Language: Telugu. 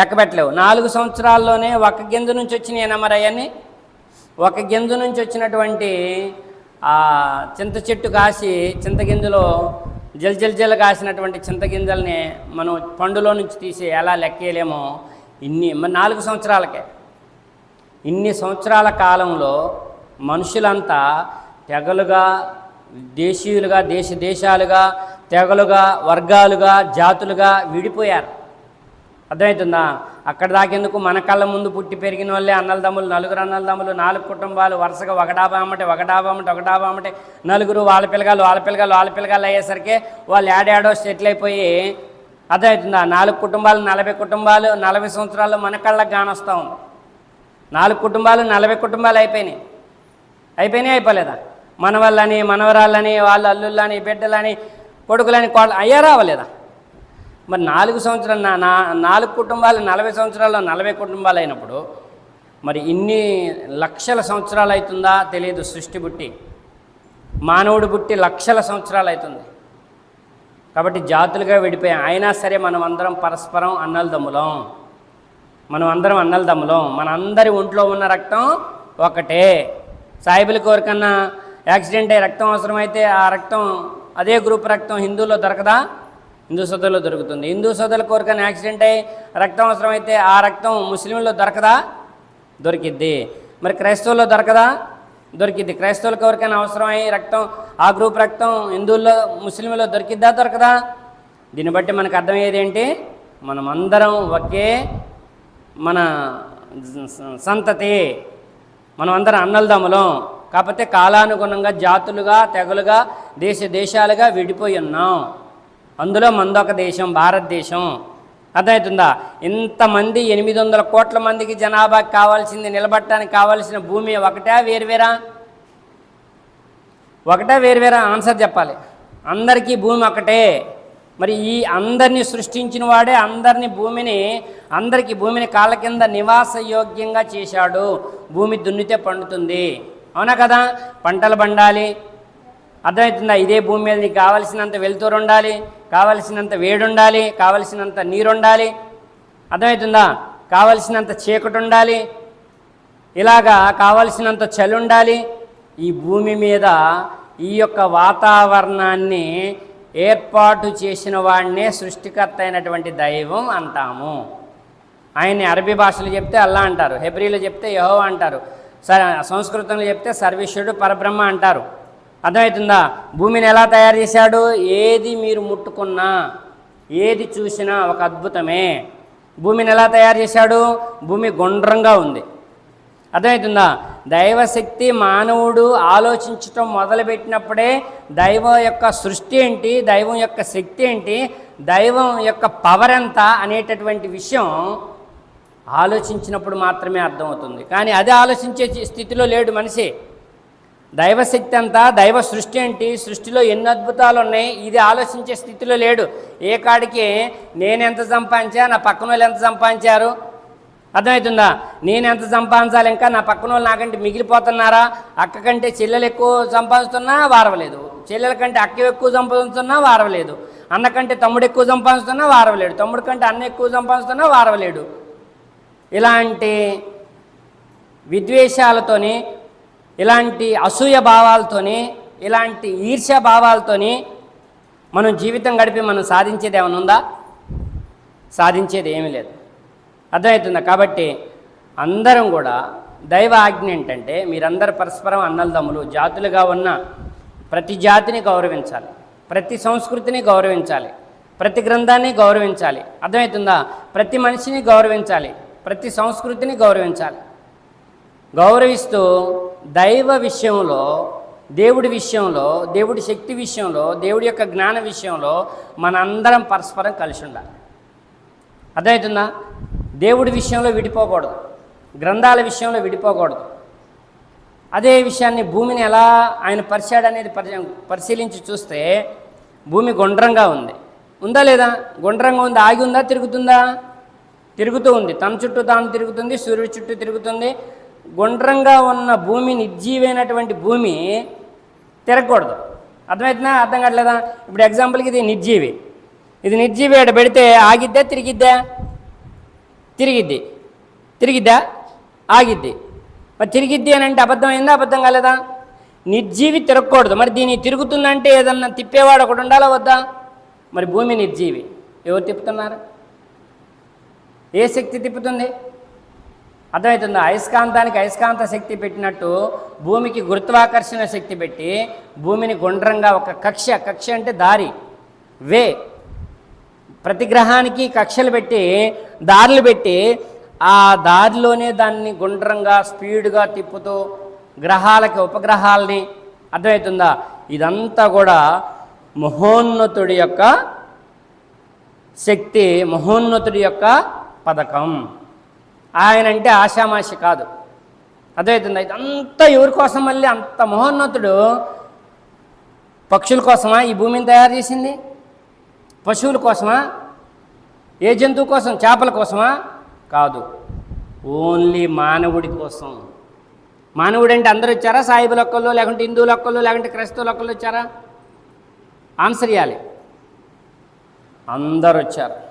లెక్కబెట్టలేవు నాలుగు సంవత్సరాల్లోనే ఒక గింజ నుంచి వచ్చినాయి మరి అవన్నీ? ఒక గింజ నుంచి వచ్చినటువంటి ఆ చింత చెట్టు కాసి చింతగింజలో జల్ జల్ జల్ కాసినటువంటి చింతగింజల్ని మనం పండులో నుంచి తీసి ఎలా లెక్కేయలేమో ఇన్ని మరి నాలుగు సంవత్సరాలకే. ఇన్ని సంవత్సరాల కాలంలో మనుషులంతా తెగలుగా దేశీయులుగా దేశ దేశాలుగా తెగలుగా వర్గాలుగా జాతులుగా విడిపోయారు. అర్థమవుతుందా అక్కడ దాకెందుకు మన కళ్ళ ముందు పుట్టి పెరిగిన వాళ్ళే అన్నలదమ్ములు నలుగురు అన్నల తమ్ములు నాలుగు కుటుంబాలు వరుసగా ఒక డాబా అమ్మటే ఒక డాబా అమ్మటే ఒక డాబా అమ్మటే నలుగురు వాళ్ళ పిల్లగాలు వాళ్ళ పిల్లగాలు వాళ్ళ పిల్లగాలు అయ్యేసరికి వాళ్ళు ఏడాడో సెటిల్ అయిపోయి అర్థమవుతుందా నాలుగు కుటుంబాలు నలభై కుటుంబాలు నలభై సంవత్సరాలు మన కళ్ళకు కానొస్తూ ఉంది నాలుగు కుటుంబాలు నలభై కుటుంబాలు అయిపోయినాయి. అయిపోయినాయి అయిపోలేదా? మనవాళ్ళని మనవరాళ్ళని వాళ్ళ అల్లుళ్ళని బిడ్డలని కొడుకులని కోళ్ళ అయ్యారా అవ్వలేదా? మరి నాలుగు సంవత్సరాలు నా నా నాలుగు కుటుంబాలు నలభై సంవత్సరాల్లో నలభై కుటుంబాలు అయినప్పుడు మరి ఇన్ని లక్షల సంవత్సరాలు అవుతుందా తెలియదు సృష్టి బుట్టి. మానవుడు బుట్టి లక్షల సంవత్సరాలు అవుతుంది. కాబట్టి జాతులుగా విడిపోయాం అయినా సరే మనం అందరం పరస్పరం అన్నలదమ్ములం మనం అందరం అన్నలదమ్ములం మన అందరి ఒంట్లో ఉన్న రక్తం ఒకటే. సాయిబుల కోరికన్నా యాక్సిడెంట్ అయ్యి రక్తం అవసరమైతే ఆ రక్తం అదే గ్రూప్ రక్తం హిందువులో దొరకదా? హిందూ సోదరులో దొరుకుతుంది. హిందూ సోదరుల కోరికని యాక్సిడెంట్ అయ్యి రక్తం అవసరమైతే ఆ రక్తం ముస్లింలో దొరకదా? దొరికిద్ది. మరి క్రైస్తవుల్లో దొరకదా? దొరికిద్ది. క్రైస్తవులకు ఎవరికైనా అవసరమై రక్తం ఆ గ్రూప్ రక్తం హిందువుల్లో ముస్లింలో దొరికిద్దా దొరకదా? దీన్ని బట్టి మనకు అర్థమయ్యేది ఏంటి? మనం అందరం ఒకే మన స- సంతతి. మనం అందరం అన్నలదమ్ములం. కాకపోతే కాలానుగుణంగా జాతులుగా తెగలుగా దేశ దేశాలుగా విడిపోయి ఉన్నాం. అందులో మందొక దేశం భారతదేశం. అర్థమవుతుందా? ఇంతమంది ఎనిమిది వందల కోట్ల మందికి జనాభాకి కావాల్సింది నిలబట్టడానికి కావాల్సిన భూమి ఒకటా వేరువేరా? ఒకటా వేరువేరా? ఆన్సర్ చెప్పాలి. అందరికీ భూమి ఒకటే. మరి ఈ అందరినీ సృష్టించిన వాడే అందరినీ భూమిని అందరికీ భూమిని కాళ్ళ కింద నివాస యోగ్యంగా చేశాడు. భూమి దున్నితే పండుతుంది. అవునా కదా? పంటలు పండాలి అర్థమవుతుందా? ఇదే భూమి మీద నీకు కావలసినంత వెలుతురు ఉండాలి కావలసినంత వేడి ఉండాలి కావలసినంత నీరు ఉండాలి అర్థమవుతుందా? కావలసినంత చీకటి ఉండాలి ఇలాగా కావలసినంత చలి ఉండాలి ఈ భూమి మీద ఈ యొక్క వాతావరణాన్ని ఏర్పాటు చేసిన వాడినే సృష్టికర్త అయినటువంటి దైవం అంటాము. ఆయన్ని అరబీ భాషలో చెప్తే అల్లా అంటారు హెబ్రీలో చెప్తే యహో అంటారు స సంస్కృతంలో చెప్తే సర్వేశ్వరుడు పరబ్రహ్మ అంటారు. అర్థమవుతుందా? భూమిని ఎలా తయారు చేశాడు? ఏది మీరు ముట్టుకున్నా ఏది చూసినా ఒక అద్భుతమే. భూమిని ఎలా తయారు చేశాడు? భూమి గుండ్రంగా ఉంది. అర్థమవుతుందా? దైవశక్తి మానవుడు ఆలోచించటం మొదలుపెట్టినప్పుడే దైవం యొక్క సృష్టి ఏంటి దైవం యొక్క శక్తి ఏంటి దైవం యొక్క పవర్ ఎంత అనేటటువంటి విషయం ఆలోచించినప్పుడు మాత్రమే అర్థమవుతుంది. కానీ అదే ఆలోచించే స్థితిలో లేడు మనిషి. దైవశక్తి అంతా దైవ సృష్టి ఏంటి? సృష్టిలో ఎన్ని అద్భుతాలు ఉన్నాయి? ఇది ఆలోచించే స్థితిలో లేడు. ఏ కాడికి? నేను ఎంత సంపాదించా? నా పక్కన వాళ్ళు ఎంత సంపాదించారు? అర్థమవుతుందా? నేను ఎంత సంపాదించాలి? ఇంకా నా పక్కన వాళ్ళు నాకంటే మిగిలిపోతున్నారా? అక్క కంటే చెల్లెలు ఎక్కువ సంపాదిస్తున్నా వారవలేదు. చెల్లెల కంటే అక్క ఎక్కువ సంపాదిస్తున్నా వారవలేదు. అన్న కంటే తమ్ముడు ఎక్కువ సంపాదిస్తున్నా వారవలేడు. తమ్ముడు కంటే అన్న ఎక్కువ సంపాదిస్తున్నా వారవలేడు. ఇలాంటి విద్వేషాలతోని ఇలాంటి అసూయ భావాలతోని ఇలాంటి ఈర్ష్య భావాలతోని మనం జీవితం గడిపి మనం సాధించేది ఏమైనా ఉందా? సాధించేది ఏమీ లేదు. అర్థమవుతుందా? కాబట్టి అందరం కూడా దైవ ఆజ్ఞ ఏంటంటే మీరందరు పరస్పరం అన్నలదమ్ములు జాతులుగా ఉన్న ప్రతి జాతిని గౌరవించాలి. ప్రతి సంస్కృతిని గౌరవించాలి. ప్రతి గ్రంథాన్ని గౌరవించాలి. అర్థమవుతుందా? ప్రతి మనిషిని గౌరవించాలి. ప్రతి సంస్కృతిని గౌరవించాలి. గౌరవిస్తూ దైవ విషయంలో దేవుడి విషయంలో దేవుడి శక్తి విషయంలో దేవుడి యొక్క జ్ఞాన విషయంలో మనందరం పరస్పరం కలిసి ఉండాలి. అర్థమవుతుందా? దేవుడి విషయంలో విడిపోకూడదు. గ్రంథాల విషయంలో విడిపోకూడదు. అదే విషయాన్ని భూమిని ఎలా ఆయన పరిచాడు అనేది పరి పరిశీలించి చూస్తే భూమి గుండ్రంగా ఉంది. ఉందా లేదా? గుండ్రంగా ఉంది. ఆగి ఉందా? తిరుగుతుందా? తిరుగుతూ ఉంది. తన చుట్టూ తాను తిరుగుతుంది సూర్యుడి చుట్టూ తిరుగుతుంది గుండ్రంగా ఉన్న భూమి నిర్జీవైనటువంటి భూమి తిరగకూడదు. అర్థమవుతుందా అర్థం కావట్లేదా? ఇప్పుడు ఎగ్జాంపుల్కి ఇది నిర్జీవి. ఇది నిర్జీవి ఇక్కడ పెడితే ఆగిద్దా తిరిగిద్దా? తిరిగిద్ది. తిరిగిద్దా? ఆగిద్ది. మరి తిరిగిద్ది అని అంటే అబద్ధం అయిందా? అబద్ధం కాలేదా? నిర్జీవి తిరగకూడదు. మరి దీన్ని తిరుగుతుందంటే ఏదన్నా తిప్పేవాడు ఒకటి ఉండాలా వద్దా? మరి భూమి నిర్జీవి. ఎవరు తిప్పుతున్నారు? ఏ శక్తి తిప్పుతుంది? అర్థమవుతుందా? అయస్కాంతానికి అయస్కాంత శక్తి పెట్టినట్టు భూమికి గురుత్వాకర్షణ శక్తి పెట్టి భూమిని గుండ్రంగా ఒక కక్ష కక్ష అంటే దారి వే. ప్రతి గ్రహానికి కక్షలు పెట్టి దారులు పెట్టి ఆ దారిలోనే దాన్ని గుండ్రంగా స్పీడ్గా తిప్పుతూ గ్రహాలకి ఉపగ్రహాలని అర్థమవుతుందా? ఇదంతా కూడా మహోన్నతుడి యొక్క శక్తి మహోన్నతుడి యొక్క పథకం. ఆయన అంటే ఆషామాషి కాదు. అదైతుంది అంతా ఎవరి కోసం మళ్ళీ అంత మహోన్నతుడు పక్షుల కోసమా? ఈ భూమిని తయారు చేసింది? పశువుల కోసమా? ఏ జంతువు కోసం? చేపల కోసమా? కాదు. ఓన్లీ మానవుడి కోసం. మానవుడు అంటే అందరూ వచ్చారా? సాయిబుల ఒక్కళ్ళు లేకుంటే హిందువుల ఒక్కళ్ళు లేకుంటే క్రైస్తవుల ఒక్కళ్ళు వచ్చారా? ఆన్సర్ ఇవ్వాలి అందరు వచ్చారు.